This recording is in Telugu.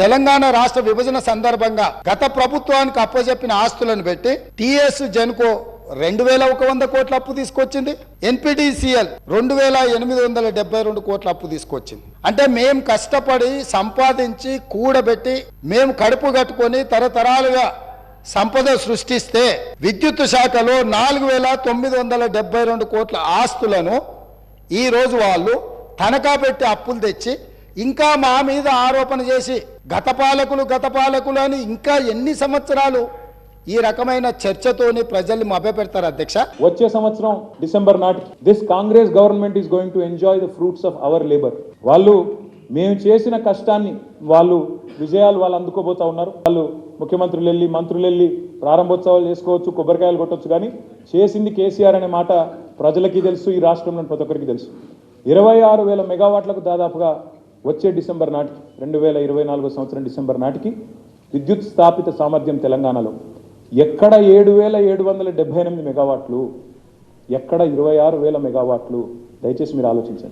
తెలంగాణ రాష్ట్ర విభజన సందర్భంగా గత ప్రభుత్వానికి అప్పచెప్పిన ఆస్తులను పెట్టి టిఎస్ జెన్కో రెండు వేల ఒక వంద కోట్ల అప్పు తీసుకొచ్చింది. ఎన్పిడిసిఎల్ రెండు వేల ఎనిమిది వందల డెబ్బై రెండు కోట్ల అప్పు తీసుకొచ్చింది. అంటే మేము కష్టపడి సంపాదించి కూడబెట్టి మేము కడుపు కట్టుకొని తరతరాలుగా సంపద సృష్టిస్తే విద్యుత్ శాఖలో నాలుగు వేల తొమ్మిది వందల డెబ్బై రెండు కోట్ల ఆస్తులను ఈరోజు వాళ్ళు తనఖా పెట్టి అప్పులు తెచ్చి ఇంకా మా మీద ఆరోపణ చేసి గత పాలకులు గత పాలకులు అని ఇంకా ఎన్ని సంవత్సరాలు ఈ రకమైన చర్చతోని ప్రజల్ని మభ్యపెడతారు అధ్యక్ష? వచ్చే సంవత్సరం డిసెంబర్ నాటికి this Congress government is going to enjoy the fruits of our labour వాళ్ళు మేము చేసిన కష్టాన్ని వాళ్ళు విజయాలు వాళ్ళు అందుకోబోతా ఉన్నారు. వాళ్ళు ముఖ్యమంత్రులు వెళ్ళి మంత్రులు వెళ్ళి ప్రారంభోత్సవాలు చేసుకోవచ్చు కొబ్బరికాయలు కొట్టొచ్చు కానీ చేసింది కేసీఆర్ అనే మాట ప్రజలకి తెలుసు ఈ రాష్ట్రంలో ప్రతి ఒక్కరికి తెలుసు. ఇరవై ఆరు వేల మెగావాట్లకు దాదాపుగా వచ్చే డిసెంబర్ నాటికి రెండు వేల ఇరవై నాలుగో సంవత్సరం డిసెంబర్ నాటికి విద్యుత్ స్థాపిత సామర్థ్యం తెలంగాణలో. ఎక్కడ ఏడు వేల ఏడు వందల డెబ్బై ఎనిమిది మెగావాట్లు ఎక్కడ ఇరవై ఆరు వేల మెగావాట్లు దయచేసి మీరు ఆలోచించండి.